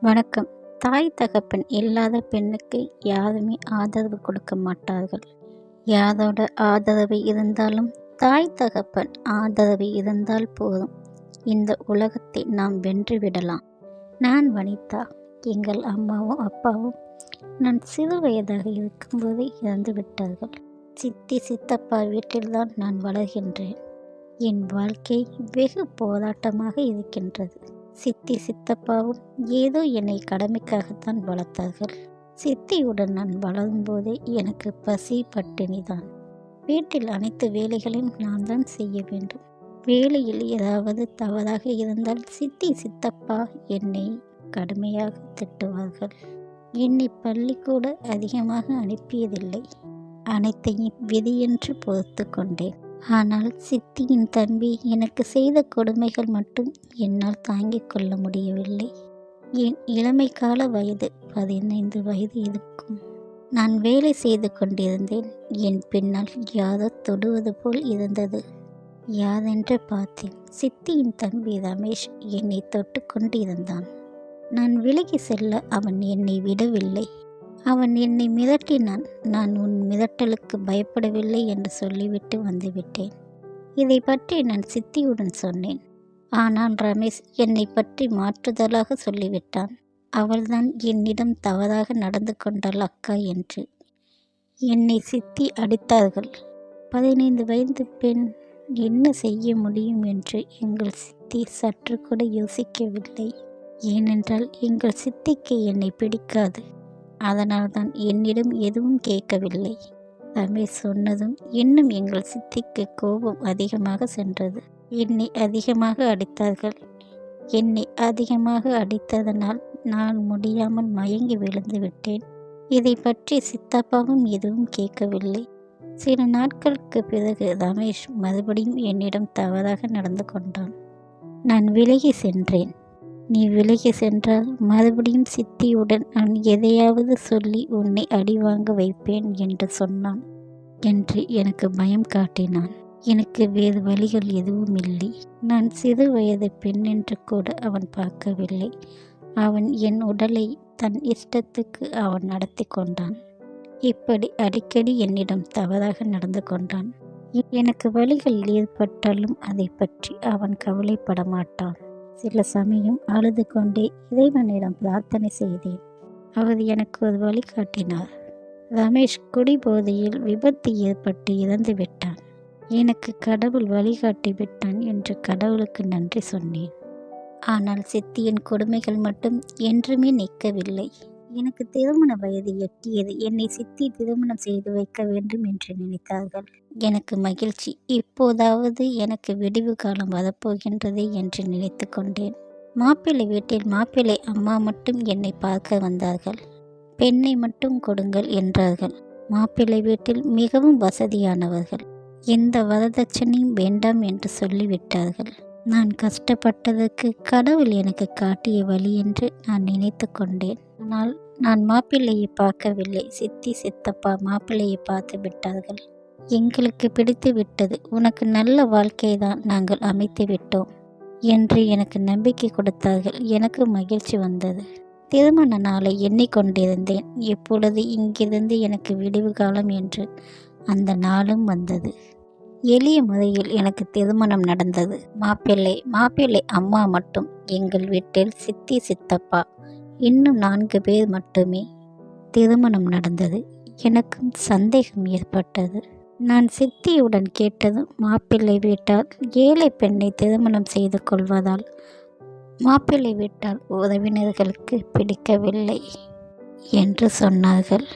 வணக்கம். தாய் தகப்பன் இல்லாத பெண்ணுக்கு யாருமே ஆதரவு கொடுக்க மாட்டார்கள். யாரோட ஆதரவு இருந்தாலும் தாய் தகப்பன் ஆதரவு இருந்தால் போதும். இந்த உலகத்தை நாம் வென்று விடலாம். நான் வனிதா. எங்கள் அம்மாவும் அப்பாவும் நான் சிறு வயதாக இருக்கும்போது இறந்து விட்டார்கள். சித்தி சித்தப்பா வீட்டில்தான் நான் வளர்கின்றேன். என் வாழ்க்கை வெகு போராட்டமாக இருக்கின்றது. சித்தி சித்தப்பாவும் ஏதோ என்னை கடமைக்காகத்தான் வளர்த்தார்கள். சித்தியுடன் நான் வளரும்போதே எனக்கு பசி பட்டினி தான். வீட்டில் அனைத்து வேலைகளையும் நான் தான் செய்ய வேண்டும். வேலையில் ஏதாவது தவறாக இருந்தால் சித்தி சித்தப்பா என்னை கடுமையாக திட்டுவார்கள். என்னை பள்ளிக்கூட அதிகமாக அனுப்பியதில்லை. அனைத்தையும் விதியென்று பொறுத்து கொண்டேன். ஆனால் சித்தியின் தம்பி எனக்கு செய்த கொடுமைகள் மட்டும் என்னால் தாங்கிக் கொள்ள முடியவில்லை. என் இளமை கால வயது பதினைந்து வயது இருக்கும். நான் வேலை செய்து கொண்டிருந்தேன். என் பின்னால் யாரோ தொடுவது போல் இருந்தது. யாரென்று பார்த்தேன். சித்தியின் தம்பி ரமேஷ் என்னை தொட்டு கொண்டிருந்தான். நான் விலகி செல்ல அவன் என்னை விடவில்லை. அவன் என்னை மிதட்டினான். நான் உன் மிரட்டலுக்கு பயப்படவில்லை என்று சொல்லிவிட்டு வந்துவிட்டேன். இதை பற்றி நான் சித்தியுடன் சொன்னேன். ஆனால் ரமேஷ் என்னை பற்றி மாற்றுதலாக சொல்லிவிட்டான். அவள்தான் என்னிடம் தவறாக நடந்து கொண்டாள் அக்கா என்று. என்னை சித்தி அடித்தார்கள். பதினைந்து வயது பெண் என்ன செய்ய முடியும் என்று எங்கள் சித்தி சற்று கூட யோசிக்கவில்லை. ஏனென்றால் எங்கள் சித்திக்கு என்னை பிடிக்காது. அதனால்தான் என்னிடம் எதுவும் கேட்கவில்லை. ரமேஷ் சொன்னதும் இன்னும் எங்கள் சித்திக்கு கோபம் அதிகமாக சென்றது. என்னை அதிகமாக அடித்தார்கள். என்னை அதிகமாக அடித்ததனால் நான் முடியாமல் மயங்கி விழுந்து விட்டேன். இதை பற்றி சித்தப்பாவும் எதுவும் கேட்கவில்லை. சில நாட்களுக்கு பிறகு ரமேஷ் மறுபடியும் என்னிடம் தவறாக நடந்து கொண்டான். நான் விலகி சென்றேன். நீ விலகி சென்றால் மறுபடியும் சித்தியுடன் நான் எதையாவது சொல்லி உன்னை அடி வாங்க வைப்பேன் என்று சொன்னான் என்று எனக்கு பயம் காட்டினான். எனக்கு வேறு வழிகள் எதுவும் இல்லை. நான் சிறு வயது பெண் என்று கூட அவன் பார்க்கவில்லை. அவன் என் உடலை தன் இஷ்டத்துக்கு அவன் நடத்தி கொண்டான். இப்படி அடிக்கடி என்னிடம் தவறாக நடந்து கொண்டான். எனக்கு வழிகள் ஏற்பட்டாலும் அதை பற்றி அவன் கவலைப்பட மாட்டான். சில சமயம் அழுது கொண்டே இறைவனிடம் பிரார்த்தனை செய்தேன். அவர் எனக்கு ஒரு வழி காட்டினார். ரமேஷ் குடிபோதையில் விபத்து ஏற்பட்டு இறந்து விட்டான். எனக்கு கடவுள் வழிகாட்டி விட்டான் என்று கடவுளுக்கு நன்றி சொன்னேன். ஆனால் சித்தியின் கொடுமைகள் மட்டும் என்றுமே நிற்கவில்லை. எனக்கு திருமண வயது எட்டியது. என்னை சித்தி திருமணம் செய்து வைக்க வேண்டும் என்று நினைத்தார்கள். எனக்கு மகிழ்ச்சி. இப்போதாவது எனக்கு விடிவு காலம் வரப்போகின்றது என்று நினைத்து கொண்டேன். மாப்பிள்ளை வீட்டில் மாப்பிள்ளை அம்மா மட்டும் என்னை பார்க்க வந்தார்கள். பெண்ணை மட்டும் கொடுங்கள் என்றார்கள். மாப்பிள்ளை வீட்டில் மிகவும் வசதியானவர்கள். எந்த வரதட்சணையும் வேண்டாம் என்று சொல்லிவிட்டார்கள். நான் கஷ்டப்பட்டதற்கு கடவுள் எனக்கு காட்டிய வழி என்று நான் நினைத்து கொண்டேன். ஆனால் நான் மாப்பிள்ளையை பார்க்கவில்லை. சித்தி சித்தப்பா மாப்பிள்ளையை பார்த்து விட்டார்கள். எங்களுக்கு பிடித்து விட்டது. உனக்கு நல்ல வாழ்க்கையை தான் நாங்கள் அமைத்து விட்டோம் என்று எனக்கு நம்பிக்கை கொடுத்தார்கள். எனக்கு மகிழ்ச்சி வந்தது. திருமண நாளை எண்ணிக்கொண்டிருந்தேன். எப்பொழுது இங்கிருந்து எனக்கு விடிவு காலம் என்று அந்த நாளும் வந்தது. எளிய முறையில் எனக்கு திருமணம் நடந்தது. மாப்பிள்ளை மாப்பிள்ளை அம்மா மட்டும் எங்கள் வீட்டில் சித்தி சித்தப்பா இன்னும் நான்கு பேர் மட்டுமே திருமணம் நடந்தது. எனக்கும் சந்தேகம் ஏற்பட்டது. நான் சித்தியுடன் கேட்டதும் மாப்பிள்ளை வீட்டால் ஏழை பெண்ணை திருமணம் செய்து கொள்வதால் மாப்பிள்ளை வீட்டால் உறவினர்களுக்கு பிடிக்கவில்லை என்று சொன்னார்கள்.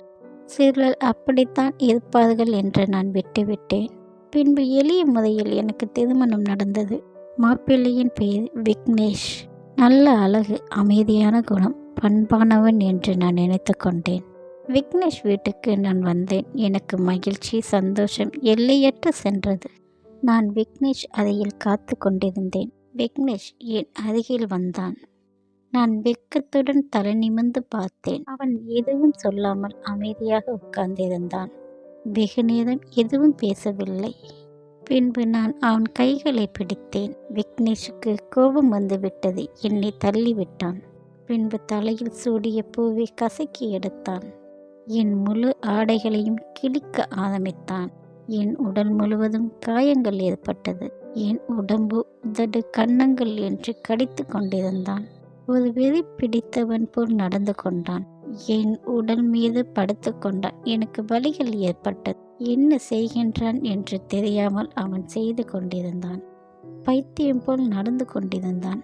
சிலர் அப்படித்தான் இருப்பார்கள் என்று நான் விட்டுவிட்டேன். பின்பு எளிய முறையில் எனக்கு திருமணம் நடந்தது. மாப்பிள்ளையின் பெயர் விக்னேஷ். நல்ல அழகு அமைதியான குணம் பண்பானவன் என்று நான் நினைத்து கொண்டேன் விக்னேஷ் வீட்டுக்கு நான் வந்தேன். எனக்கு மகிழ்ச்சி சந்தோஷம் எல்லையற்று சென்றது. நான் விக்னேஷ் அறையில் காத்து கொண்டிருந்தேன். விக்னேஷ் என் அருகில் வந்தான். நான் வெட்கத்துடன் தலை நிமிர்ந்து பார்த்தேன். அவன் எதுவும் சொல்லாமல் அமைதியாக உட்கார்ந்திருந்தான். வெகு நேரம் எதுவும் பேசவில்லை. பின்பு நான் அவன் கைகளை பிடித்தேன். விக்னேஷுக்கு கோபம் வந்துவிட்டது. என்னை தள்ளிவிட்டான். பின்பு தலையில் சூடிய பூவை கசக்கி எடுத்தான். என் முழு ஆடைகளையும் கிழிக்க ஆரம்பித்தான். என் உடல் முழுவதும் காயங்கள் ஏற்பட்டது. என் உடம்பு உதடு கன்னங்கள் என்று கடித்து கொண்டிருந்தான். ஒரு வெறி பிடித்தவன் போல் நடந்து கொண்டான். என் உடல் மீது படுத்து கொண்டான் எனக்கு வலிகள் ஏற்பட்டது. என்ன செய்கின்றான் என்று தெரியாமல் அவன் செய்து கொண்டிருந்தான். பைத்தியம் போல் நடந்து கொண்டிருந்தான்.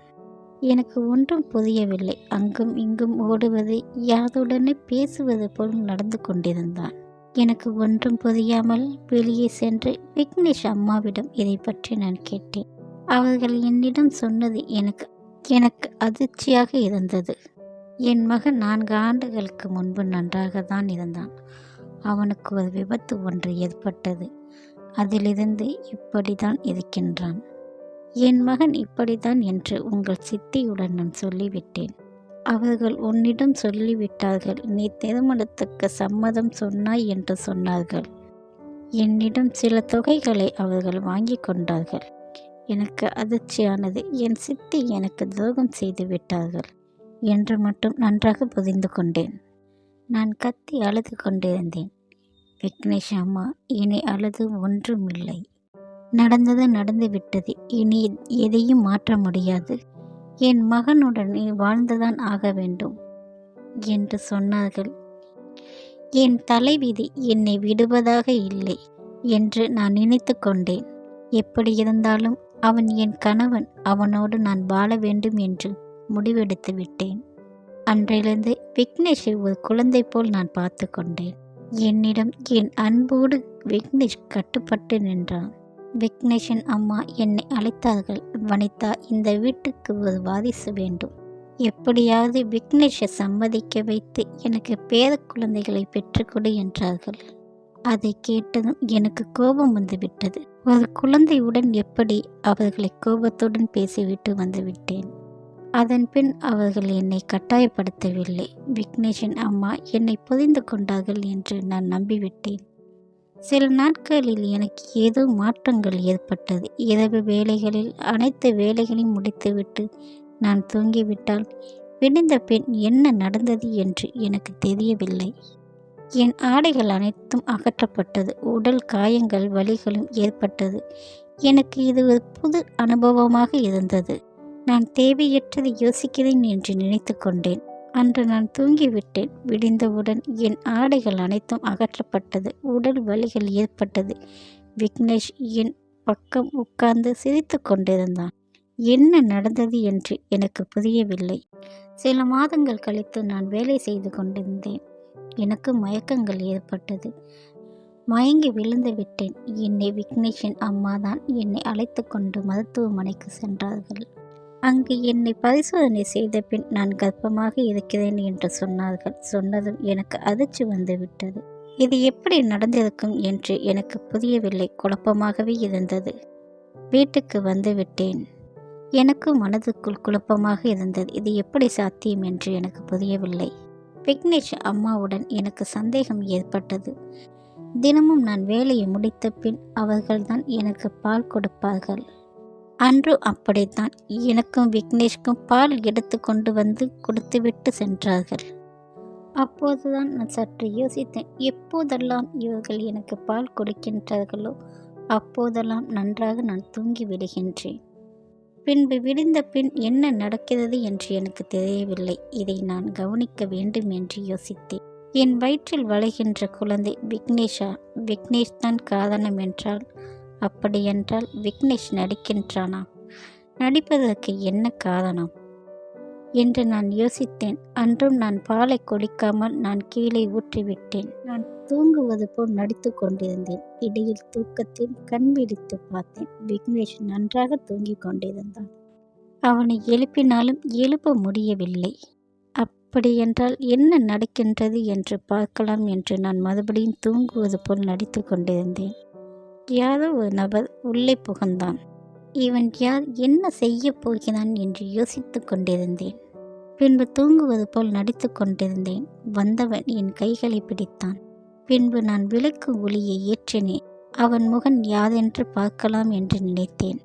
எனக்கு ஒன்றும் புரியவில்லை. அங்கும் இங்கும் ஓடுவது யாருடனே பேசுவது போல் நடந்து கொண்டிருந்தான். எனக்கு ஒன்றும் புரியாமல் வெளியே சென்று விக்னேஷ் அம்மாவிடம் இதை பற்றி நான் கேட்டேன். அவர்கள் என்னிடம் சொன்னது எனக்கு எனக்கு அதிர்ச்சியாக இருந்தது. என் மகன் நான்கு ஆண்டுகளுக்கு முன்பு நன்றாக தான் இருந்தான். அவனுக்கு ஒரு விபத்து ஒன்று ஏற்பட்டது. அதிலிருந்து இப்படி தான் இருக்கின்றான். என் மகன் இப்படித்தான் என்று உங்கள் சித்தியுடன் நான் சொல்லிவிட்டேன். அவர்கள் உன்னிடம் சொல்லிவிட்டார்கள். நீ திருமணத்துக்கு சம்மதம் சொன்னாய் என்று சொன்னார்கள். என்னிடம் சில தொகைகளை அவர்கள் வாங்கி கொண்டார்கள். எனக்கு அதிர்ச்சியானது. என் சித்தி எனக்கு துரோகம் செய்து விட்டார்கள் என்று மட்டும் நன்றாக புரிந்து கொண்டேன். நான் கத்தி அழுது கொண்டிருந்தேன். விக்னேஷ் அம்மா இனி அழுது ஒன்றுமில்லை. நடந்தது நடந்து விட்டது. இனி எதையும் மாற்ற முடியாது. என் மகனுடன் நீ வாழ்ந்துதான் ஆக வேண்டும் என்று சொன்னார்கள். என் தலைவிதி என்னை விடுவதாக இல்லை என்று நான் நினைத்து கொண்டேன். எப்படி இருந்தாலும் அவன் என் கணவன் அவனோடு நான் வாழ வேண்டும் என்று முடிவெடுத்து விட்டேன். அன்றிலிருந்து விக்னேஷை ஒரு குழந்தை போல் நான் பார்த்து கொண்டேன். என்னிடம் என் அன்போடு விக்னேஷ் கட்டுப்பட்டு நின்றான். விக்னேஷன் அம்மா என்னை அழைத்தார்கள். வனிதா இந்த வீட்டுக்கு ஒரு வாரிசு வேண்டும். எப்படியாவது விக்னேஷை சம்மதிக்க வைத்து எனக்கு பேர குழந்தைகளை பெற்றுக்கொடு என்றார்கள். அதை கேட்டதும் எனக்கு கோபம் வந்துவிட்டது. ஒரு குழந்தையுடன் எப்படி அவர்களை கோபத்துடன் பேசிவிட்டு வந்துவிட்டேன்? அதன் பின் அவர்கள் என்னை கட்டாயப்படுத்தவில்லை. விக்னேஷன் அம்மா என்னை புரிந்து கொண்டார்கள் என்று நான் நம்பிவிட்டேன். சில நாட்களில் எனக்கு ஏதோ மாற்றங்கள் ஏற்பட்டது. இரவு வேலைகளில் அனைத்து வேலைகளையும் முடித்துவிட்டு நான் தூங்கிவிட்டால் விழுந்த பின் என்ன நடந்தது என்று எனக்கு தெரியவில்லை. என் ஆடைகள் அனைத்தும் அகற்றப்பட்டது. உடல் காயங்கள் வலிகளும் ஏற்பட்டது. எனக்கு இது ஒரு புது அனுபவமாக இருந்தது. நான் தேவையற்றது யோசிக்கிறேன் என்று நினைத்து கொண்டேன். அன்று நான் தூங்கிவிட்டேன். விடிந்தவுடன் என் ஆடைகள் அனைத்தும் அகற்றப்பட்டது. உடல் வலிகள் ஏற்பட்டது. விக்னேஷ் என் பக்கம் உட்கார்ந்து சிரித்து கொண்டிருந்தான். என்ன நடந்தது என்று எனக்கு புரியவில்லை. சில மாதங்கள் கழித்து நான் வேலை செய்து கொண்டிருந்தேன். எனக்கு மயக்கங்கள் ஏற்பட்டது. மயங்கி விழுந்து விட்டேன். என்னை விக்னேஷின் அம்மாதான் என்னை அழைத்து கொண்டு மருத்துவமனைக்கு சென்றார்கள். அங்கு என்னை பரிசோதனை செய்த பின் நான் கர்ப்பமாக இருக்கிறேன் என்று சொன்னார்கள். சொன்னதும் எனக்கு அதிர்ச்சி வந்துவிட்டது. இது எப்படி நடந்திருக்கும் என்று எனக்கு புரியவில்லை. குழப்பமாகவே இருந்தது. வீட்டுக்கு வந்துவிட்டேன் எனக்கு மனதுக்குள் குழப்பமாக இருந்தது. இது எப்படி சாத்தியம் என்று எனக்கு புரியவில்லை. விக்னேஷ் அம்மாவுடன் எனக்கு சந்தேகம் ஏற்பட்டது. தினமும் நான் வேலையை முடித்த பின் அவர்கள்தான் எனக்கு பால் கொடுப்பார்கள். அன்று அப்படித்தான் எனக்கும் விக்னேஷ்க்கும் பால் எடுத்து கொண்டு வந்து கொடுத்துவிட்டு சென்றார்கள். அப்போதுதான் நான் சற்று யோசித்தேன் எப்போதெல்லாம் இவர்கள் எனக்கு பால் கொடுக்கின்றார்களோ அப்போதெல்லாம் நன்றாக நான் தூங்கி விடுகின்றேன். பின்பு விடிந்த பின் என்ன நடக்கிறது என்று எனக்கு தெரியவில்லை. இதை நான் கவனிக்க வேண்டும் என்று யோசித்தேன். என் வயிற்றில் வளைகின்ற குழந்தை விக்னேஷா விக்னேஷ் தான் காரணம் என்றால் அப்படியென்றால் விக்னேஷ் நடிக்கின்றானா? நடிப்பதற்கு என்ன காரணம்? என்று நான் யோசித்தேன். அன்றும் நான் பாலை குடிக்காமல் நான் கீழே ஊற்றிவிட்டேன். நான் தூங்குவது போல் நடித்து கொண்டிருந்தேன். இடையில் தூக்கத்தில் கண் விழித்து பார்த்தேன். விக்னேஷ் நன்றாக தூங்கிக் கொண்டிருந்தான். அவனை எழுப்பினாலும் எழுப்ப முடியவில்லை. அப்படியென்றால் என்ன நடக்கின்றது என்று பார்க்கலாம் என்று நான் மறுபடியும் தூங்குவது போல் நடித்து கொண்டிருந்தேன். யாரோ ஒரு நபர் உள்ளே புகுந்தான். இவன் யார்? என்ன செய்ய போகிறான்? என்று யோசித்து கொண்டிருந்தேன். பின்பு தூங்குவது போல் நடித்து கொண்டிருந்தேன். வந்தவன் என் கைகளை பிடித்தான். பின்பு நான் விளக்கு ஒளியை ஏற்றினேன். அவன் முகன் யாதென்று பார்க்கலாம் என்று நினைத்தேன்.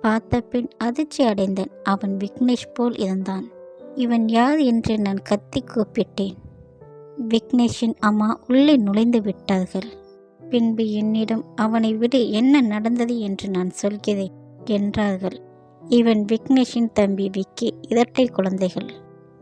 பார்த்த பின் அதிர்ச்சி அடைந்தேன். அவன் விக்னேஷ் போல் இருந்தான். இவன் யார்? என்று நான் கத்தி கூப்பிட்டேன். விக்னேஷின் அம்மா உள்ளே நுழைந்து விட்டார்கள். பின்பு என்னிடம் அவனை விடு என்ன நடந்தது என்று நான் சொல்கிறேன் என்றார்கள். இவன் விக்னேஷின் தம்பி விக்கி இரட்டை குழந்தைகள்.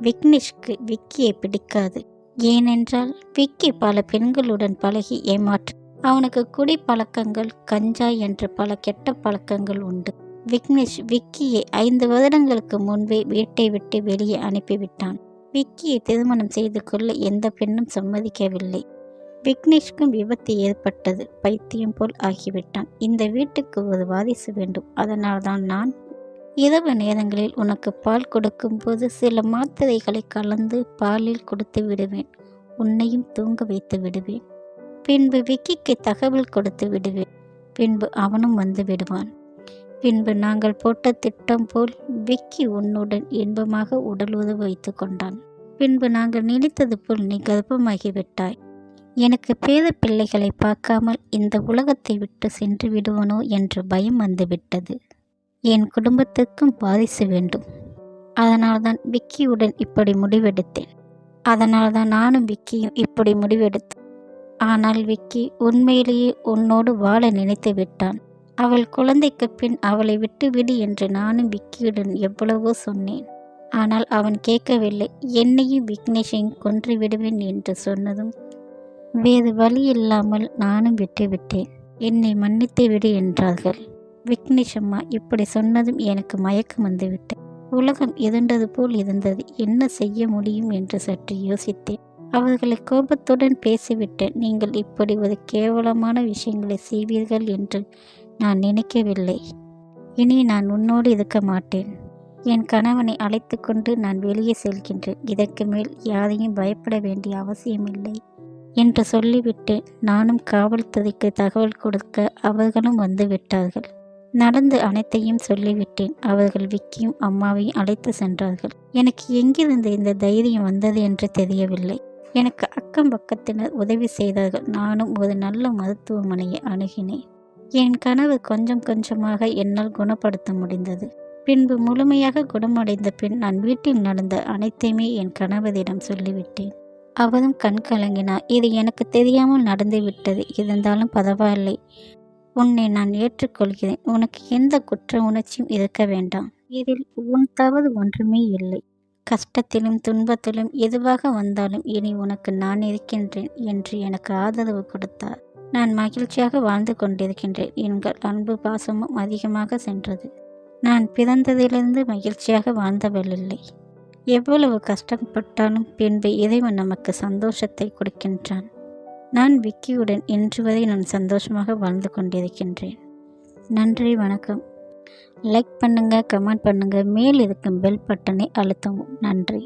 விக்னேஷ்க்கு விக்கியை பிடிக்காது. ஏனென்றால் விக்கி பல பெண்களுடன் பழகி ஏமாற்று. அவனுக்கு குடி பழக்கங்கள் கஞ்சா என்ற பல கெட்ட பழக்கங்கள் உண்டு. விக்னேஷ் விக்கியை ஐந்து வருடங்களுக்கு முன்பே வீட்டை விட்டு வெளியே அனுப்பிவிட்டான். விக்கியை திருமணம் செய்து கொள்ள எந்த பெண்ணும் சம்மதிக்கவில்லை. விக்னேஷ்க்கும் விபத்து ஏற்பட்டது. பைத்தியம் போல் ஆகிவிட்டான். இந்த வீட்டுக்கு ஒரு வாரிசு வேண்டும். அதனால்தான் நான் இரவு நேரங்களில் உனக்கு பால் கொடுக்கும்போது சில மாத்திரைகளை கலந்து பாலில் கொடுத்து விடுவேன். உன்னையும் தூங்க வைத்து விடுவேன். பின்பு விக்கிக்கு தகவல் கொடுத்து விடுவேன். பின்பு அவனும் வந்து விடுவான். பின்பு நாங்கள் போட்ட திட்டம் போல் விக்கி உன்னுடன் இன்பமாக உடல் உதவு வைத்து கொண்டான். பின்பு நாங்கள் நினைத்தது போல் நீ கர்ப்பமாகிவிட்டாய். எனக்கு பேத பிள்ளைகளை பார்க்காமல் இந்த உலகத்தை விட்டு சென்று விடுவனோ என்று பயம் வந்துவிட்டது. என் குடும்பத்துக்கும் பாதிசு வேண்டும். அதனால்தான் விக்கியுடன் இப்படி முடிவெடுத்தேன். அதனால்தான் நானும் விக்கியும் இப்படி முடிவெடுத்தேன். ஆனால் விக்கி உண்மையிலேயே உன்னோடு வாழ நினைத்து விட்டான். அவள் குழந்தைக்கு பின் அவளை விட்டு விடு என்று நானும் விக்கியுடன் எவ்வளவோ சொன்னேன். ஆனால் அவன் கேட்கவில்லை. என்னையும் விக்னேஷையும் கொன்று விடுவேன் என்று சொன்னதும் வேறு வழி இல்லாமல் நானும் விட்டுவிட்டேன். என்னை மன்னித்து விடு என்றார்கள். விக்னேஷ் அம்மா இப்படி சொன்னதும் எனக்கு மயக்கம் வந்துவிட்டு உலகம் இருண்டது போல் இருந்தது. என்ன செய்ய முடியும் என்று சற்று யோசித்தேன். அவர்களை கோபத்துடன் பேசிவிட்டேன். நீங்கள் இப்படி ஒரு கேவலமான விஷயங்களை செய்வீர்கள் என்று நான் நினைக்கவில்லை. இனி நான் உன்னோடு இருக்க மாட்டேன். என் கணவனை அழைத்து கொண்டு நான் வெளியே செல்கின்றேன். இதற்கு மேல் யாரையும் பயப்பட வேண்டிய அவசியமில்லை. என்று சொல்லிவிட்டு நானும் காவல்துறைக்கு தகவல் கொடுக்க அவர்களும் வந்து விட்டார்கள். நடந்து அனைத்தையும் சொல்லிவிட்டேன். அவர்கள் விக்கியும் அம்மாவையும் அழைத்து சென்றார்கள். எனக்கு எங்கிருந்து இந்த தைரியம் வந்தது என்று தெரியவில்லை. எனக்கு அக்கம் பக்கத்தினர் உதவி செய்தார்கள். நானும் ஒரு நல்ல மருத்துவமனையை அணுகினேன். என் கனவு கொஞ்சம் கொஞ்சமாக என்னால் குணப்படுத்த முடிந்தது. பின்பு முழுமையாக குணமடைந்த பின் நான் வீட்டில் நடந்த அனைத்தையுமே என் கணவரிடம் சொல்லிவிட்டேன். அவரும் கண் கலங்கினாள் இது எனக்கு தெரியாமல் நடந்துவிட்டது இருந்தாலும் பரவாயில்லை. உன்னை நான் ஏற்றுக்கொள்கிறேன். உனக்கு எந்த குற்ற உணர்ச்சியும் இருக்க வேண்டாம். இதில் உன் தவறு ஒன்றுமே இல்லை. கஷ்டத்திலும் துன்பத்திலும் எதுவாக வந்தாலும் இனி உனக்கு நான் இருக்கின்றேன் என்று எனக்கு ஆதரவு கொடுத்தார். நான் மகிழ்ச்சியாக வாழ்ந்து கொண்டிருக்கின்றேன். எங்கள் அன்பு பாசமும் அதிகமாக சென்றது. நான் பிறந்ததிலிருந்து மகிழ்ச்சியாக வாழ்ந்தவள் இல்லை. எவ்வளவு கஷ்டப்பட்டாலும் பின்பு இறைவன் நமக்கு சந்தோஷத்தை கொடுக்கின்றான். நான் விக்கியுடன் இன்று வரை நான் சந்தோஷமாக வாழ்ந்து கொண்டிருக்கின்றேன். நன்றி வணக்கம். லைக் பண்ணுங்கள் கமெண்ட் பண்ணுங்கள் மேல் இருக்கும் பெல் பட்டனை அழுத்தவும். நன்றி.